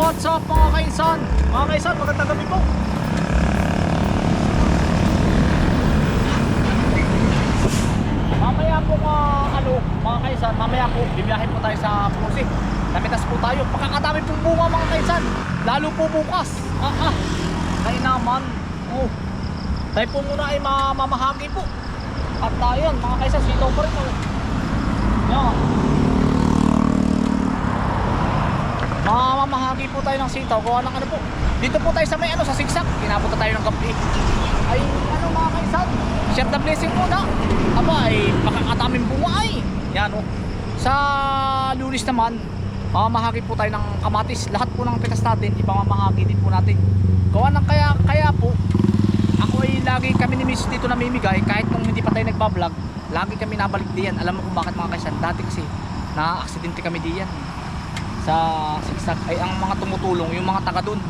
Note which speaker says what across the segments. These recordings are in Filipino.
Speaker 1: What's up mga kaisan? Mga kaisan, magandang gabi po. Mamaya po mga ano, mga kaisan, mamaya po bibiyahin po tayo sa Pusi. Namitas po tayo. Pakakadami pong bunga mga kaisan. Lalo po bukas. Ah ah. Kaya naman. Oh. Tayo po muna ay mamamahagi po. At ayun, mga kaisan, sitaw pa rin. Oh. Yan. Mamamahagi po tayo ng sitaw. Gawa ng ano po. Dito po tayo sa may ano, sa siksak. Pinapunta tayo ng gabi. Ay, ano mga kaisan. Share the blessing po na. Aba, ay makakataming bunga ay. Yan o. Sa lulis naman, mamamahagi po tayo ng kamatis. Lahat po ng pitas natin, ipamamahagi din po natin. Gawa ng kaya, kaya po, ako ay lagi kami ni Miss dito namimigay kahit nung hindi pa tayo nagbablog lagi kami nabalik diyan alam mo kung bakit mga kaisan dati kasi na-aksidente kami diyan sa siksak. Ay ang mga tumutulong yung mga taga doon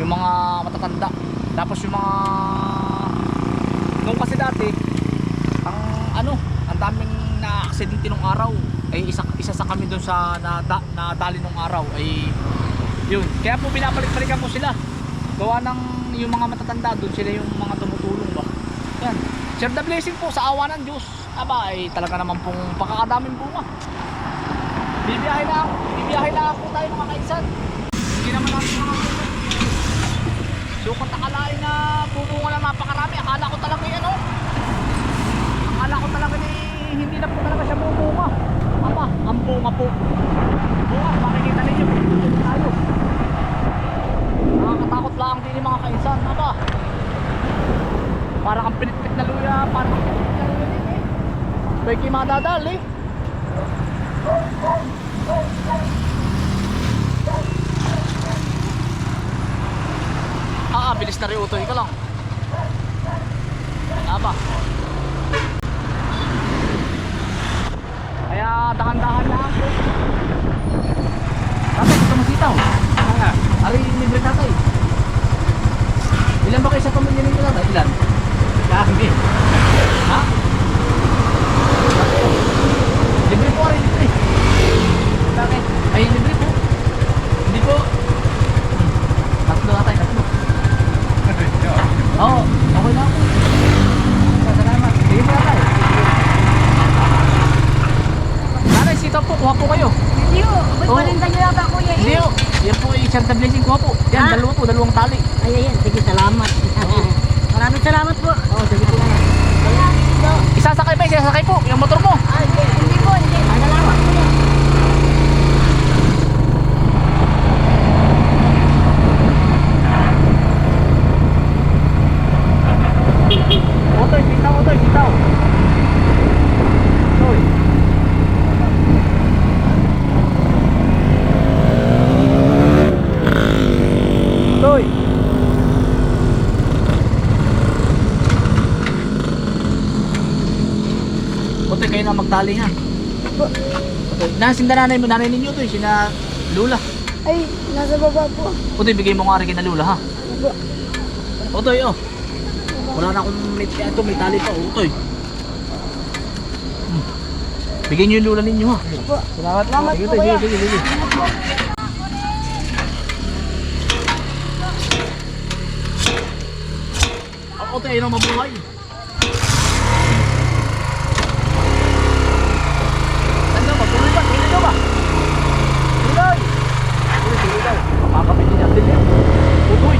Speaker 1: yung mga matatanda. Tapos yung mga nung kasi dati ang ano ang daming na-aksidente nung araw. Ay isa, isa sa kami doon sa na, na dali nung araw ay yun. Kaya po binabalik-balikan ko sila. Gawa ng yung mga matatanda doon sila yung mga tumutulong ba? Yan. Share the blessing po sa awa ng Diyos. Aba ay talaga naman pong pakakadaming bunga bibiyahe na bibiyahe na po tayo mga kaisan. Hindi naman natin mga so kung takalain na bubunga na napakarami. Akala ko talaga yan oh. Akala ko talaga ni hindi na po talaga siya bubunga. Aba ang bunga po. Bunga makikita ninyo. Dito tayo. Nakakatakot lang din mga kaisan. Aba parang ang pinitpit na luya. Parang ang pinitpit na luya din eh. May kimadadal eh Na rin utoy ka lang. Aba. Kaya dahan-dahan po. Tatay, gusto mo sitaw?
Speaker 2: Nga.
Speaker 1: Ari, libre tatay. Ilan ba kayo sa pamilya ninyo tatay? Ilan?
Speaker 2: Dami.
Speaker 1: Ha? Libre po, ari, libre.
Speaker 2: Bakit?
Speaker 1: Ay, libre po. Hindi po. Hmm. Tatlo tatay, tatlo. Oo, okay na po.
Speaker 2: Salamat.
Speaker 1: Sige po tatay. Nanay, sitaw po, kuha po kayo.
Speaker 3: Hindi o. Ba't
Speaker 1: Oo.
Speaker 3: paninda niyo yata kuya eh?
Speaker 1: Hindi oh. Yan po, i-share the blessing kuha po. Yan, dalawa po, dalawang tali.
Speaker 3: Ay, ayan. Sige, salamat. Maraming salamat po.
Speaker 1: Oo, sige po. Isasakay ba? Isasakay po, yung motor mo.
Speaker 3: Ay, hindi, hindi po, hindi. Ay, salamat po.
Speaker 1: Otoy, sitaw, otoy, sitaw. Otoy. Otoy. Otoy, kayo na magtali ha. Otoy, nasin na nanay mo, nanay ninyo otoy, sina Lula.
Speaker 3: Ay, nasa baba po.
Speaker 1: Otoy, bigay mo nga rin kina Lula ha.
Speaker 3: Opo.
Speaker 1: Otoy, oh. Wala na akong may, ito, may tali pa, oh, Otoy. Hmm. Bigyan niyo yung lula ninyo ha.
Speaker 3: Opo.
Speaker 1: Salamat
Speaker 3: Salamat
Speaker 1: Sige,
Speaker 3: po, kuya.
Speaker 1: sige, sige, sige. Ang Otoy, ayun ang mabuhay. Ano ba? Tuloy ba? Tuloy ka ba? Tuloy! Tuloy, tuloy daw. Makakapit din ang dilim. Tuloy!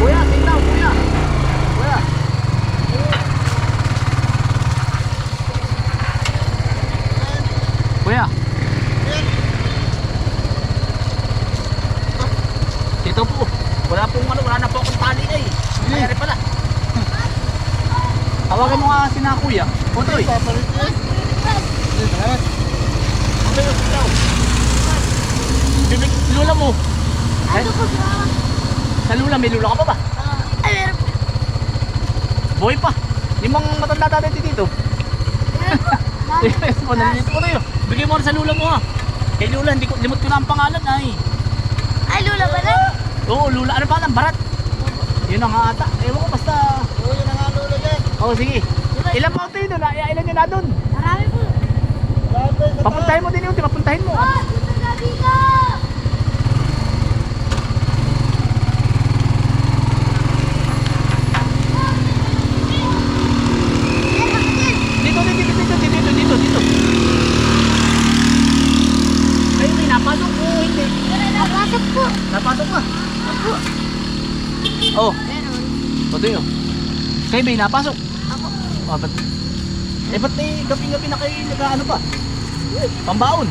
Speaker 1: Kuya, tingnan, kuya. Kuya. Kuya. Ito po. Wala pong ano, wala na po akong tali ay. Mayari pala. Tawagan mo nga si na kuya.
Speaker 2: Salamat.
Speaker 1: Otoy, ikaw. Bibig, lula mo.
Speaker 3: Ano po sa...
Speaker 1: Sa lula, may lula ka pa ba?
Speaker 3: Ay, meron po.
Speaker 1: Boy pa. Yung mga matanda dati dito.
Speaker 3: Meron po.
Speaker 1: Yes, mo nandito ko tayo. Bigay mo rin sa lula mo ha. Kay lula, hindi ko, limot ko na ang pangalan ay.
Speaker 3: Ay, lula ba na?
Speaker 1: Oo, lula. Ano pa Barat. Yun na nga ata. Ewan ko basta.
Speaker 2: Oo, yun ang ano ulit yan.
Speaker 1: Oh, sige. Ilan pa yun? doon? Ah, Ilan yun na doon?
Speaker 3: Marami po.
Speaker 1: Papuntahin mo din yun. Papuntahin mo.
Speaker 3: Oh, dito na dito.
Speaker 1: Dito, dito, dito, dito, dito, dito, dito. Ay, may napasok o hindi?
Speaker 3: Napasok po.
Speaker 1: Napasok ka. Oh,
Speaker 3: Meron.
Speaker 1: o yun. Kayo may napasok.
Speaker 3: Ako.
Speaker 1: Ah, ba't? Eh, ba't may gabi-gabi na kayo nag-ano pa? Pambaon.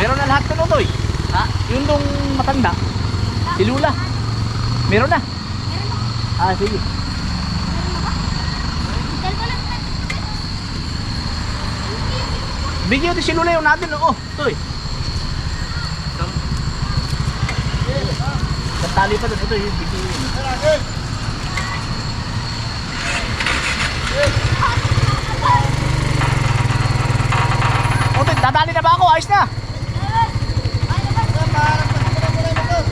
Speaker 1: Meron na lahat ng utoy. Ha? Yung dong matanda. Si Lula. Meron na. Ah, sige. Bigyan din si Lula yung natin. Oo, toy. Katali pa doon. Ito yung bigyan Otoy, dadali na ba ako? Ayos na.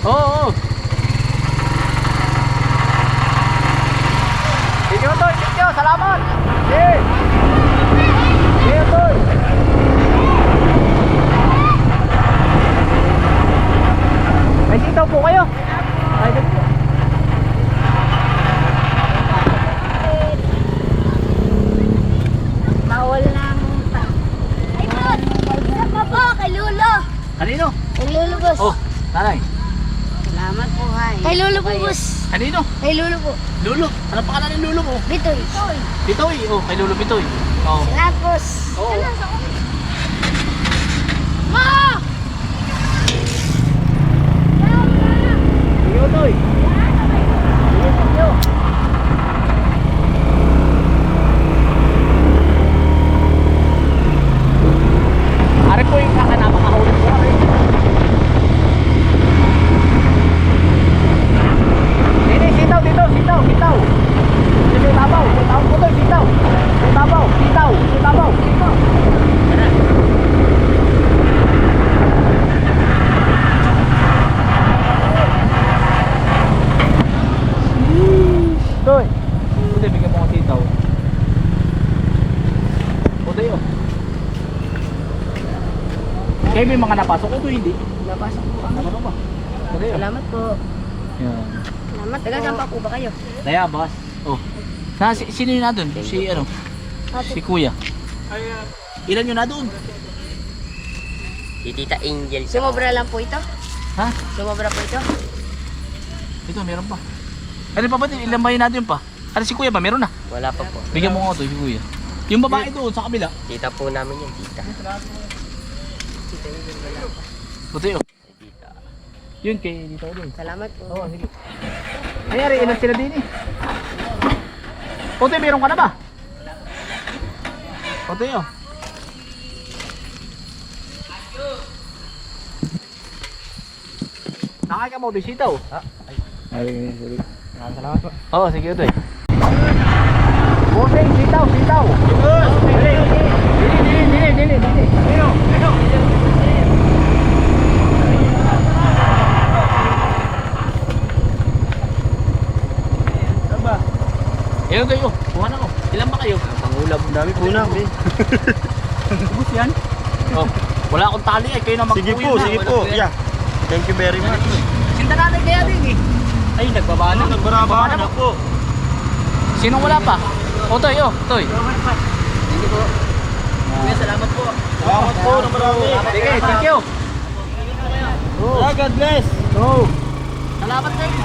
Speaker 1: Oo, oo. Sige, Otoy. Thank you. Salamat. Sige. Sige, Otoy. May sitaw po kayo. Ay, dito po.
Speaker 3: Bawal ng... Ay, boss! Isa pa po, kay Lulo.
Speaker 1: Kanino?
Speaker 3: Kay Lulo, boss.
Speaker 1: Oh, nanay.
Speaker 3: Salamat po, hay. Kay Lulo po, boss.
Speaker 1: Kanino?
Speaker 3: Kay Lulo po.
Speaker 1: Lulo. Ano pangalan ng Lulo mo?
Speaker 3: Bitoy. Bitoy.
Speaker 1: Bitoy. Oh, kay Lulo Bitoy. Oh.
Speaker 3: Salamat, boss.
Speaker 1: Oo.
Speaker 3: Ma!
Speaker 1: Sige, Otoy. Sige, thank you. Ari po yung kakanama kahulog ko. Ari. Dini, sitaw dito, sitaw, sitaw. Dito, tabaw, sitaw po to, sitaw. Tabaw, sitaw, tabaw, sitaw. Toy. Puti, bigyan mo ko sitaw. Puti yun. Kayo may mga napasok ko hindi?
Speaker 3: Napasok po
Speaker 1: Ano ba ba? Yun.
Speaker 3: Salamat po.
Speaker 1: Yan.
Speaker 3: Salamat. Taga saan pa po ba kayo?
Speaker 1: Daya, boss. Oh. Sa, si, sino yun na doon? Si ano? Si kuya. Ilan yun na doon?
Speaker 4: Si Tita Angel.
Speaker 3: Sumobra lang po ito?
Speaker 1: Ha?
Speaker 3: Sumobra po ito?
Speaker 1: Ito, meron pa. Ano pa ba din? Ilan ba yun natin pa? Ano si kuya ba? Meron na.
Speaker 4: Wala pa po.
Speaker 1: Bigyan mo nga ito si kuya. Yung babae doon sa kabila.
Speaker 4: Tita po namin yun, tita.
Speaker 1: Yun.
Speaker 4: Tita.
Speaker 1: Yun kay dito doon.
Speaker 3: Salamat po.
Speaker 1: Oo, sige. Nangyari, ilan sila din eh. Puti, meron ka na ba? Puti oh. Nakay ka mo, bisita oh. Ha? Ay, sige.
Speaker 2: Salamat po.
Speaker 1: Oo, sige ito eh. Puti, sitaw, sitaw. Dili, dili, dili, dili, dili. Ayun kayo, kuha na ko. Ilan ba kayo?
Speaker 2: Pangulab. Dami po na.
Speaker 1: Ubus yan? Oh, wala akong tali eh. Kayo na magkuyo
Speaker 2: Sige po,
Speaker 1: na.
Speaker 2: sige po. Yeah. Thank you very much.
Speaker 1: Sinta nanay kaya din eh. Ay, nagbaba na.
Speaker 2: Nagbaraba na po.
Speaker 1: Sinong wala pa? O, Toy, oh, Toy.
Speaker 4: Hindi po. Kuya, salamat po.
Speaker 2: Salamat po na marami.
Speaker 1: Sige, thank you.
Speaker 2: Yeah, God bless.
Speaker 1: Oh. Salamat kayo.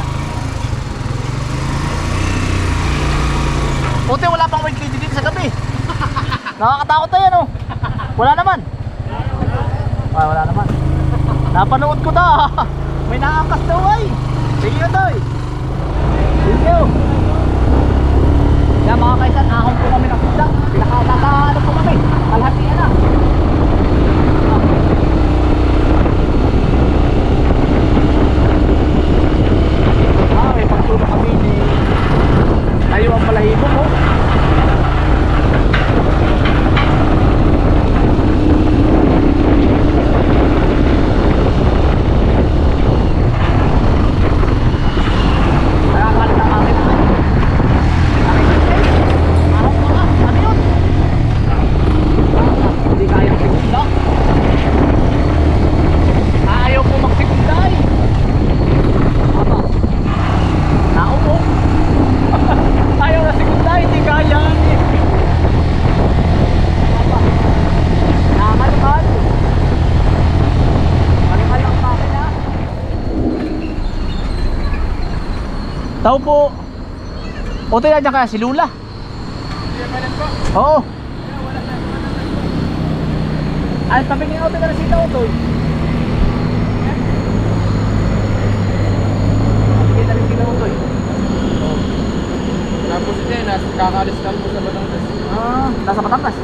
Speaker 1: Puti, wala pang white lady dito sa gabi. Nakakatakot na yan, oh. Wala naman. Ah, wala naman. Napanood ko na. May naangkas daw ay. Sige na, Toy. Thank you. Kaya mga kaisan, ahon po kami ng isda. Pinaka, ano po kami. Kalhatian na. Ah, may pagtulong kami ni tayo ang balahibo mo. Tao po. Otoy na dyan kaya si Lula. Oo. Ay, otoy na si Otoy. Kita rin sila Otoy.
Speaker 4: Tapos ito eh, nas, kakalis lang po sa Batangas.
Speaker 1: Ah, nasa Batangas.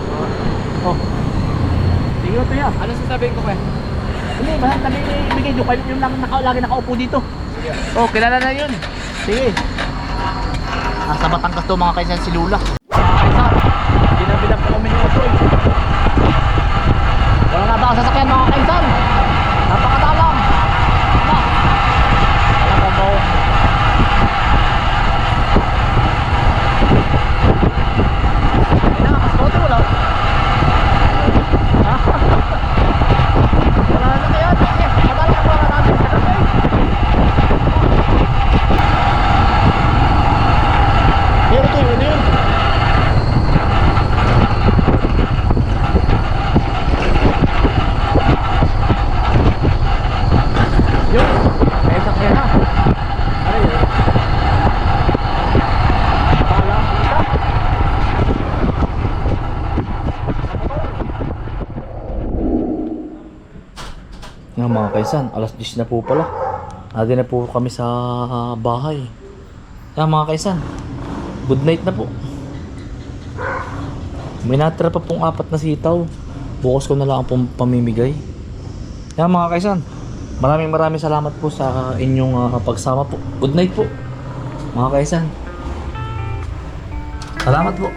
Speaker 1: Oh. Sige Otoy ah.
Speaker 4: Ano sasabihin ko kaya?
Speaker 1: Hindi, basta kami ibigay. Kayo yung lang naka, lagi nakaupo dito. Oh, kilala na yun. Sige. Nasa Batangas to mga kaisan si Lula. Kaisan, binabilang po kami ni Otoy. Wala na ba ang sasakyan mga kaisan? Napakatalang. Aba. Alam mo mo. Ayun na, mas konti wala. Ah. Wala na kaya. Eh, madali na wala natin. Okay.
Speaker 2: Meron to, ano yun?
Speaker 1: Yun. May sakyan na. Ano yun? Pala. Isa. Nga mga kaisan, alas 10 na po pala. Nadi na po kami sa bahay. Nga mga kaisan, good night na po. May natira pa pong apat na sitaw. Bukas ko na lang pong pamimigay. Yan mga kaisan, maraming maraming salamat po sa inyong ah, pagsama po. Good night po, mga kaisan. Salamat po.